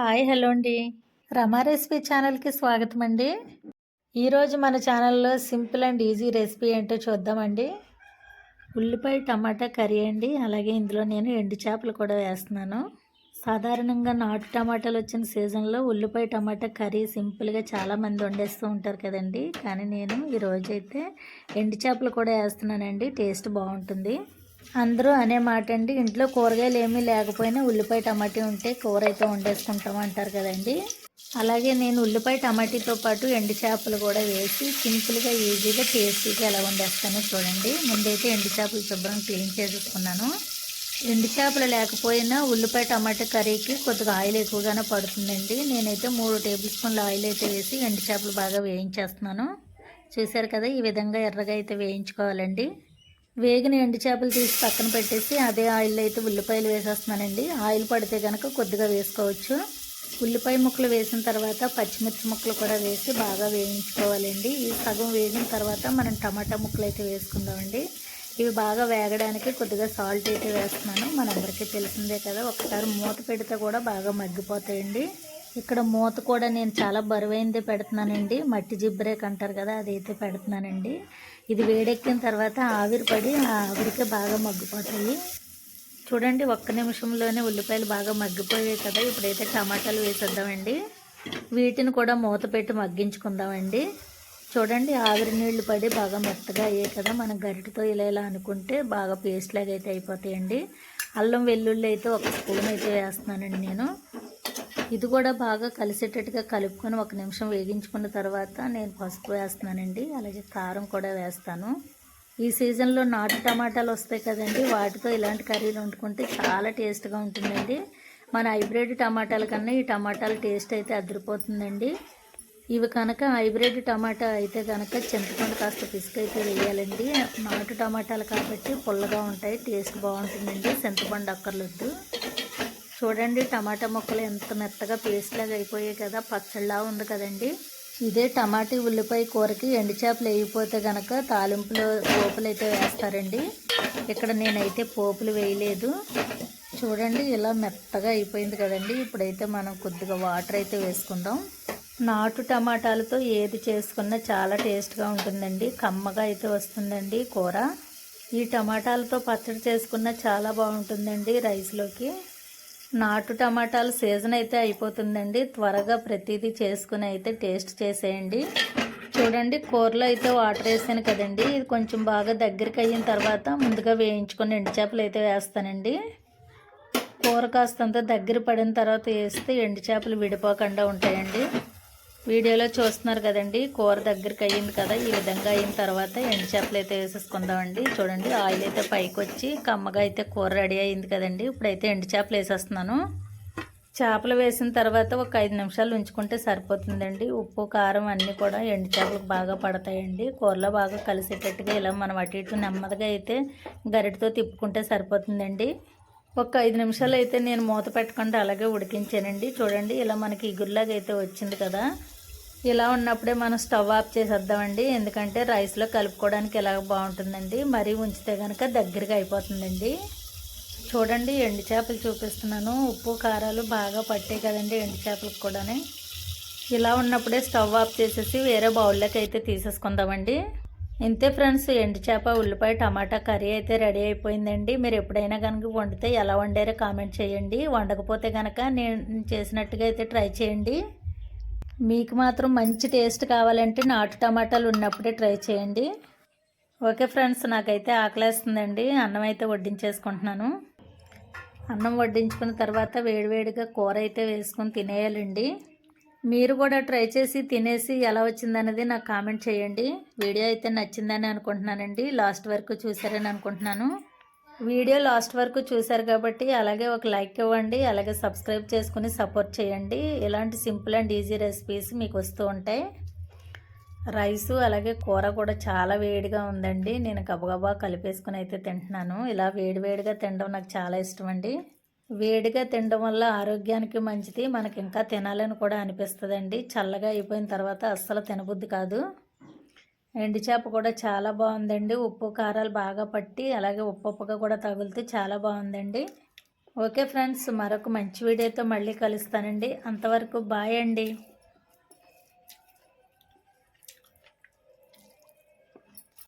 Hi hello అండి. రమా recipe ఛానల్కి స్వాగతం అండి. ఈరోజు మన ఛానల్లో సింపుల్ అండ్ ఈజీ రెసిపీ ఏంటో చూద్దామండి. ఉల్లిపాయ టమాటా కర్రీ అండి. అలాగే ఇందులో నేను ఎండు చేపలు కూడా వేస్తున్నాను. సాధారణంగా నాటు టమాటాలు వచ్చిన సీజన్లో ఉల్లిపాయ టమాటా కర్రీ సింపుల్గా చాలామంది వండేస్తూ ఉంటారు కదండి. కానీ నేను ఈరోజైతే ఎండు చేపలు కూడా వేస్తున్నానండి. టేస్ట్ బాగుంటుంది. అందరూ అనే మాట అండి ఇంట్లో కూరగాయలు ఏమీ లేకపోయినా ఉల్లిపాయ టమాటీ ఉంటే కూర అయితే వండేసుకుంటాం అంటారు కదండి. అలాగే నేను ఉల్లిపాయ టమాటీతో పాటు ఎండు చేపలు కూడా వేసి సింపుల్గా ఈజీగా టేస్టీగా ఎలా వండేస్తానో చూడండి. ముందైతే ఎండు చేపలు శుభ్రం క్లీన్ చేసేసుకున్నాను. ఎండు చేపలు లేకపోయినా ఉల్లిపాయ టమాటా కర్రీకి కొద్దిగా ఆయిల్ ఎక్కువగానే పడుతుందండి. నేనైతే మూడు టేబుల్ స్పూన్ల ఆయిల్ అయితే వేసి ఎండు చేపలు బాగా వేయించేస్తున్నాను. చూసారు కదా ఈ విధంగా ఎర్రగా అయితే వేయించుకోవాలండి. వేగిన ఎండు చేపలు తీసి పక్కన పెట్టేసి అదే ఆయిల్లో అయితే ఉల్లిపాయలు వేసేస్తున్నానండి. ఆయిల్ పడితే కనుక కొద్దిగా వేసుకోవచ్చు. ఉల్లిపాయ ముక్కలు వేసిన తర్వాత పచ్చిమిర్చి ముక్కలు కూడా వేసి బాగా వేయించుకోవాలండి. ఈ సగం వేగిన తర్వాత మనం టమాటా ముక్కలు అయితే వేసుకుందామండి. ఇవి బాగా వేగడానికి కొద్దిగా సాల్ట్ అయితే వేస్తున్నాను. మనందరికీ తెలిసిందే కదా ఒకసారి మూత పెడితే కూడా బాగా మగ్గిపోతాయండి. ఇక్కడ మూత కూడా నేను చాలా బరువైందే పెడుతున్నానండి. మట్టి జిబ్రేక్ అంటారు కదా అదైతే పెడుతున్నానండి. ఇది వేడెక్కిన తర్వాత ఆవిరి పడి ఆవిరికే బాగా మగ్గిపోతాయి. చూడండి ఒక్క నిమిషంలోనే ఉల్లిపాయలు బాగా మగ్గిపోయాయి కదా. ఇప్పుడైతే టమాటాలు వేసేద్దామండి. వీటిని కూడా మూత పెట్టి మగ్గించుకుందామండి. చూడండి ఆవిరి నీళ్ళు పడి బాగా మెత్తగా అయ్యాయి కదా. మనం గరిటతో ఇలా ఇలా అనుకుంటే బాగా పేస్ట్ లాగా అయితే అయిపోతాయండి. అల్లం వెల్లుల్లి అయితే ఒక స్పూన్ అయితే వేస్తున్నానండి నేను. ఇది కూడా బాగా కలిసేటట్టుగా కలుపుకొని ఒక నిమిషం వేగించుకున్న తర్వాత నేను పసుపు వేస్తున్నానండి అలాగే కారం కూడా వేస్తాను. ఈ సీజన్లో నాటు టమాటాలు వస్తాయి కదండి వాటితో ఇలాంటి కర్రీలు వండుకుంటే చాలా టేస్ట్గా ఉంటుందండి. మన హైబ్రిడ్ టమాటాల కన్నా ఈ టమాటాల టేస్ట్ అయితే అదిరిపోతుందండి. ఇవి కనుక హైబ్రిడ్ టమాటా అయితే కనుక చింతపండు కాస్త పిసుక అయితే వేయాలండి. నాటు టమాటాలు కాబట్టి పుల్లగా ఉంటాయి టేస్ట్ బాగుంటుందండి చింతపండు అక్కర్లొద్దు. చూడండి టమాటా ముక్కలు ఎంత మెత్తగా పేస్ట్ లాగా అయిపోయాయి కదా పచ్చళ్ళలా ఉంది కదండి. ఇదే టమాటీ ఉల్లిపాయ కూరకి ఎండు చేపలు వేయిపోతే కనుక తాలింపులో పోపులు అయితే వేస్తారండి. ఇక్కడ నేనైతే పోపులు వేయలేదు. చూడండి ఇలా మెత్తగా అయిపోయింది కదండి. ఇప్పుడైతే మనం కొద్దిగా వాటర్ అయితే వేసుకుందాం. నాటు టమాటాలతో ఏది చేసుకున్నా చాలా టేస్ట్గా ఉంటుందండి. కమ్మగా అయితే వస్తుందండి కూర. ఈ టమాటాలతో పచ్చడి చేసుకున్న చాలా బాగుంటుందండి రైస్లోకి. నాటు టమాటాలు సీజన్ అయితే అయిపోతుందండి. త్వరగా ప్రతిదీ చేసుకుని అయితే టేస్ట్ చేసేయండి. చూడండి కూరలో అయితే వాటర్ వేసాను కదండి. ఇది కొంచెం బాగా దగ్గరికి అయిన తర్వాత ముందుగా వేయించుకొని ఎండు చేపలు అయితే వేస్తానండి. కూర కాస్తంత దగ్గర పడిన తర్వాత వేస్తే ఎండు చేపలు విడిపోకుండా ఉంటాయండి. వీడియోలో చూస్తున్నారు కదండి. కూర దగ్గరికి అయ్యింది కదా. ఈ విధంగా అయిన తర్వాత ఎండు చేపలు అయితే వేసేసుకుందామండి. చూడండి ఆయిల్ అయితే పైకి వచ్చి కమ్మగా అయితే కూర రెడీ అయింది కదండి. ఇప్పుడైతే ఎండు చేపలు వేసేస్తున్నాను. చేపలు వేసిన తర్వాత ఒక ఐదు నిమిషాలు ఉంచుకుంటే సరిపోతుందండి. ఉప్పు కారం అన్నీ కూడా ఎండు చేపలకు బాగా పడతాయండి. కూరలో బాగా కలిసేటట్టుగా ఇలా మనం అటు ఇటు నెమ్మదిగా అయితే గరిటతో తిప్పుకుంటే సరిపోతుందండి. ఒక ఐదు నిమిషాలు అయితే నేను మూత పెట్టకుండా అలాగే ఉడికించానండి. చూడండి ఇలా మనకి ఇగురులాగా అయితే వచ్చింది కదా. ఇలా ఉన్నప్పుడే మనం స్టవ్ ఆఫ్ చేసేద్దామండి. ఎందుకంటే రైస్లో కలుపుకోవడానికి ఇలా బాగుంటుందండి. మరీ ఉంచితే కనుక దగ్గరగా అయిపోతుందండి. చూడండి ఎండు చేపలు చూపిస్తున్నాను. ఉప్పు కారాలు బాగా పట్టాయి కదండి ఎండు చేపలకు కూడా ఇలా ఉన్నప్పుడే స్టవ్ ఆఫ్ చేసేసి వేరే బౌల్లోకి అయితే తీసేసుకుందామండి. ఇంతే ఫ్రెండ్స్ ఎండు చేప ఉల్లిపాయ టమాటా కర్రీ అయితే రెడీ అయిపోయిందండి. మీరు ఎప్పుడైనా కనుక వండితే ఎలా వండారో కామెంట్ చేయండి. వండకపోతే కనుక నేను చేసినట్టుగా అయితే ట్రై చేయండి. మీకు మాత్రం మంచి టేస్ట్ కావాలంటే నాటు టమాటాలు ఉన్నప్పుడే ట్రై చేయండి. ఓకే ఫ్రెండ్స్ నాకైతే ఆకలేస్తుందండి. అన్నం అయితే వడ్డించేసుకుంటున్నాను. అన్నం వడ్డించుకున్న తర్వాత వేడివేడిగా కూర అయితే వేసుకొని తినేయాలండి. మీరు కూడా ట్రై చేసి తినేసి ఎలా వచ్చిందనేది నాకు కామెంట్ చేయండి. వీడియో అయితే నచ్చిందని అనుకుంటున్నానండి. లాస్ట్ వరకు చూసారని అనుకుంటున్నాను. వీడియో లాస్ట్ వరకు చూశారు కాబట్టి అలాగే ఒక లైక్ ఇవ్వండి. అలాగే సబ్స్క్రైబ్ చేసుకుని సపోర్ట్ చేయండి. ఇలాంటి సింపుల్ అండ్ ఈజీ రెసిపీస్ మీకు వస్తూ ఉంటాయి. రైసు అలాగే కూర కూడా చాలా వేడిగా ఉందండి. నేను గబగబా కలిపేసుకుని అయితే తింటున్నాను. ఇలా వేడివేడిగా తినడం నాకు చాలా ఇష్టం అండి. వేడిగా తినడం వల్ల ఆరోగ్యానికి మంచిది. మనకి ఇంకా తినాలని కూడా అనిపిస్తుందండి. చల్లగా అయిపోయిన తర్వాత అస్సలు తినబుద్ధి కాదు. ఎండు చేప కూడా చాలా బాగుందండి. ఉప్పు కారాలు బాగా పట్టి అలాగే ఉప్పు ఉప్పుగా కూడా తగులుతూ చాలా బాగుందండి. ఓకే ఫ్రెండ్స్ మరొక మంచి వీడియోతో మళ్ళీ కలుస్తానండి. అంతవరకు బాయ్ అండి.